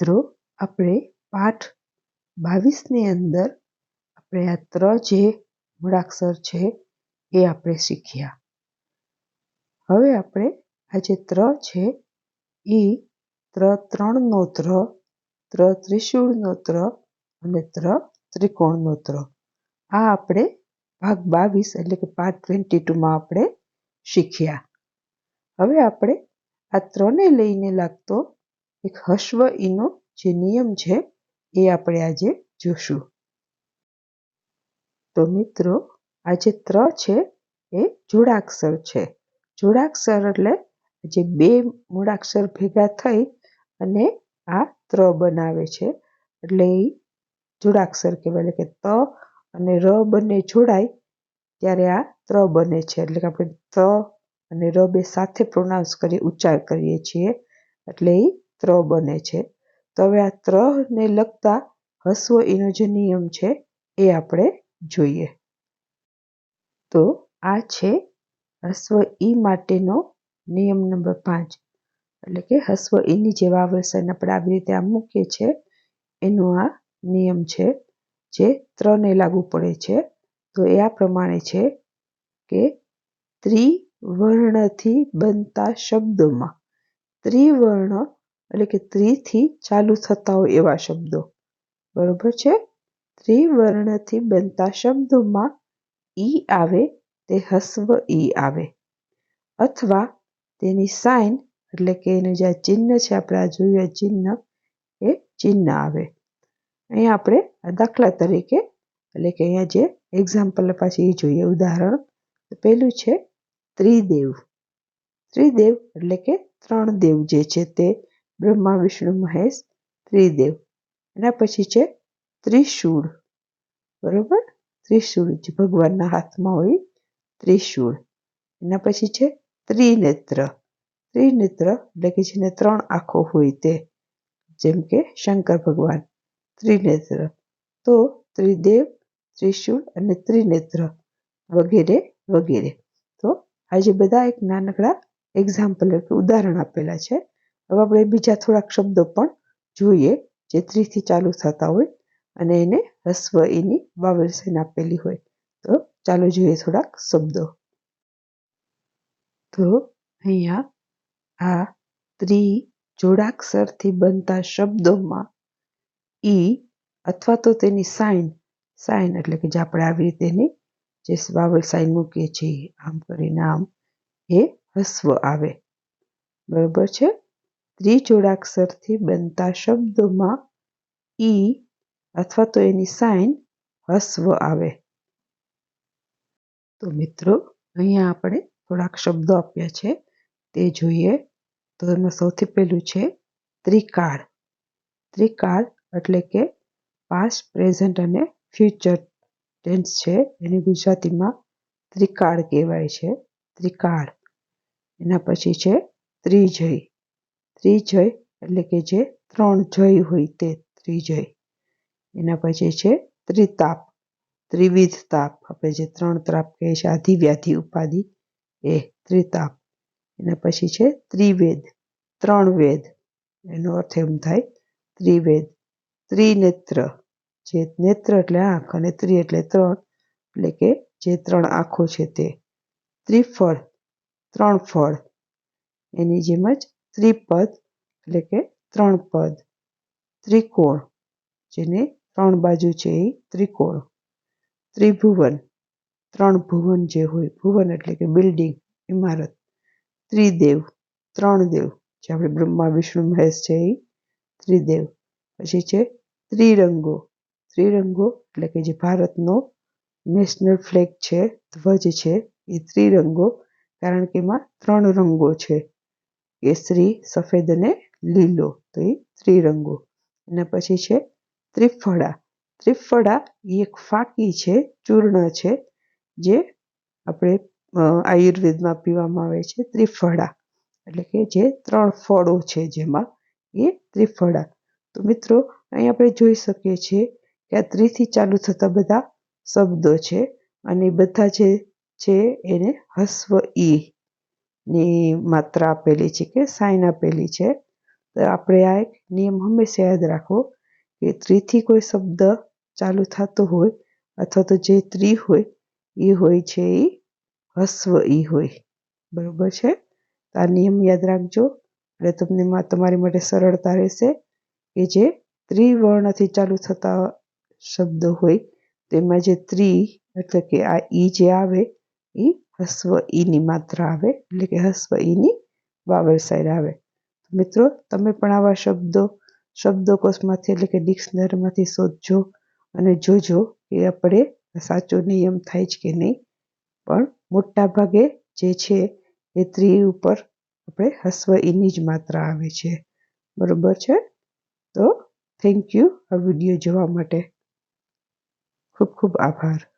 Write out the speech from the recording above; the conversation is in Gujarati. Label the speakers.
Speaker 1: મિત્રો, આપણે પાઠ બાવીસની અંદર આપણે આ ત્ર જે મૂળાક્ષર છે એ આપણે શીખ્યા. હવે આપણે આ જે ત્ર છે એ ત્ર ત્રણનો ત્ર ત્ર ત્રિશૂળનો ત્ર અને ત્ર ત્રિકોણનો ત્ર. આ આપણે ભાગ બાવીસ એટલે કે પાર્ટ ટ્વેન્ટી ટુમાં આપણે શીખ્યા. હવે આપણે આ ત્રને લઈને લાગતો એક હસ્વ ઈનો જે નિયમ છે એ આપણે આજે જોશું. તો મિત્રો, આ જે ત્ર છે એ જોડાક્ષર છે. જોડાક્ષર એટલે જે બે મૂળાક્ષર ભેગા થઈ અને આ ત્ર બનાવે છે. એટલે એ જોડાક્ષર કહેવાય. એટલે કે ત અને ર બંને જોડાય ત્યારે આ ત્ર બને છે. એટલે કે આપણે ત અને ર બે સાથે પ્રોનાઉન્સ કરી, ઉચ્ચાર કરીએ છીએ. એટલે એ ત્ર બને છે. તો આ ત્રને લગતા હસ્વ એનો જે નિયમ છે એ આપણે જોઈએ. તો આ છે હસ્વ ઈ માટેનો નિયમ નંબર પાંચ. એટલે કે હસ્વ ઈની જે વાવરસાઈને આપણે આવી રીતે આ મૂકીએ છીએ એનો આ નિયમ છે જે ત્રને લાગુ પડે છે. તો એ આ પ્રમાણે છે કે ત્રિવર્ણથી બનતા શબ્દોમાં, ત્રિવર્ણ એટલે કે ત્રિથી ચાલુ થતા હોય એવા શબ્દો. બરોબર છે? ત્રિવર્ણથી બનતા શબ્દોમાં ઈ આવે, તે હસ્વ ઈ આવે. અથવા તેની સાઇન, એટલે કે એનું જે ચિહ્ન છે, આપણે આ જોયું ચિહ્ન, એ ચિહ્ન આવે. અહીંયા આપણે દાખલા તરીકે, એટલે કે અહીંયા જે એક્ઝામ્પલ પાછી એ જોઈએ, ઉદાહરણ. પહેલું છે ત્રિદેવ. ત્રિદેવ એટલે કે ત્રણ દેવ જે છે તે બ્રહ્મા વિષ્ણુ મહેશ ત્રિદેવ. એના પછી છે ત્રિશૂળ. બરોબર? ત્રિશૂળ જે ભગવાનના હાથમાં હોય ત્રિશૂળ. એના પછી છે ત્રિનેત્ર. ત્રિનેત્ર એટલે કે જેને ત્રણ આંખો હોય તે, જેમ કે શંકર ભગવાન, ત્રિનેત્ર. તો ત્રિદેવ, ત્રિશૂળ અને ત્રિનેત્ર વગેરે વગેરે. તો આજે બધા એક નાનકડા એક્ઝામ્પલ એટલે ઉદાહરણ આપેલા છે. હવે આપણે બીજા થોડાક શબ્દો પણ જોઈએ, જે ત્રીથી ચાલુ થતા હોય અને એને હસ્વ એની વાવેલ સાઈન આપેલી હોય. તો ચાલો જોઈએ થોડાક શબ્દો. તો અહીંયા આ ત્રિ જોડાક્ષરથી બનતા શબ્દોમાં ઈ અથવા તો તેની સાઇન સાઇન એટલે કે જે આપણે આવી રીતેની જે વાવલ સાઇન મૂકીએ છીએ, આમ કરીને આમ એ હસ્વ આવે. બરોબર છે? ત્રિજોડાક્ષરથી બનતા શબ્દોમાં ઈ અથવા તો એની સાઇન હસ્વ આવે. તો મિત્રો, અહીંયા આપણે થોડાક શબ્દો આપ્યા છે. તે જોઈએ. તો એમાં સૌથી પહેલું છે ત્રિકાળ. ત્રિકાળ એટલે કે પાસ્ટ પ્રેઝન્ટ અને ફ્યુચર ટેન્સ છે. એને ગુજરાતીમાં ત્રિકાળ કહેવાય છે. ત્રિકાળ. એના પછી છે ત્રિજય. ત્રિજય એટલે કે જે ત્રણ જય હોય તે ત્રિજય. એના પછી છે ત્રિતાપ, ત્રિવિધ તાપ. આપણે જે ત્રણ તાપ કહે છે આધિવ્યાધિ ઉપાધિ, એ ત્રિતાપ. એના પછી છે ત્રિવેદ, ત્રણ વેદ. એનો અર્થ એમ થાય ત્રિવેદ. ત્રિનેત્ર, જે નેત્ર એટલે આંખ અને ત્રિ એટલે ત્રણ, એટલે કે જે ત્રણ આંખો છે તે. ત્રિફળ, ત્રણ ફળ. એની જેમ જ ત્રિપદ, એટલે કે ત્રણ પદ. ત્રિકોણ, જેને ત્રણ બાજુ છે એ ત્રિકોણ. ત્રિભુવન, ત્રણ ભુવન જે હોય, ભુવન એટલે કે બિલ્ડિંગ, ઇમારત. ત્રિદેવ, ત્રણ દેવ, જે આપણે બ્રહ્મા, વિષ્ણુ, મહેશ છે એ ત્રિદેવ. પછી છે ત્રિરંગો. ત્રિરંગો એટલે કે જે ભારતનો નેશનલ ફ્લેગ છે, ધ્વજ છે એ ત્રિરંગો, કારણ કે એમાં ત્રણ રંગો છે. કેસરી સફેદ અને લીલો, તો એ ત્રિરંગો. એના પછી છે ત્રિફળા. ત્રિફળા એ એક ફાકી છે, ચૂર્ણ છે, જે આપણે આયુર્વેદમાં પીવામાં આવે છે ત્રિફળા. એટલે કે જે ત્રણ ફળો છે જેમાં એ ત્રિફળા. તો મિત્રો, અહીં આપણે જોઈ શકીએ છીએ કે આ ત્રીથી ચાલુ થતા બધા શબ્દો છે અને બધા જે છે એને હસ્વ ઈ. ની માત્રા આપેલી છે કે સાઇન આપેલી છે. તો આપણે આ એક નિયમ હંમેશા યાદ રાખવો કે ત્રીથી કોઈ શબ્દ ચાલુ થતો હોય અથવા તો જે ત્રી હોય એ હોય છે એ હસ્વ ઈ હોય. બરોબર છે? તો આ નિયમ યાદ રાખજો. એટલે તમને તમારી માટે સરળતા રહેશે કે જે ત્રિવર્ણથી ચાલુ થતા શબ્દ હોય, તેમાં જે ત્રી એટલે કે આ ઈ જે આવે એ હસ્વ ઈની માત્રા આવે એટલે કે હસ્વ ઈની વાવર સાઈડ આવે મિત્રો તમે પણ આવા શબ્દો શબ્દકોશમાંથી એટલે કે ડિક્શનરીમાંથી શોધજો અને જોજો કે આપણે સાચો નિયમ થાય છે કે નહીં. પણ મોટા ભાગે જે છે એ ત્રી ઉપર આપણે હસ્વ ઈની જ માત્રા આવે છે. બરોબર છે? તો થેન્ક યુ આ વીડિયો જોવા માટે. ખૂબ ખૂબ આભાર.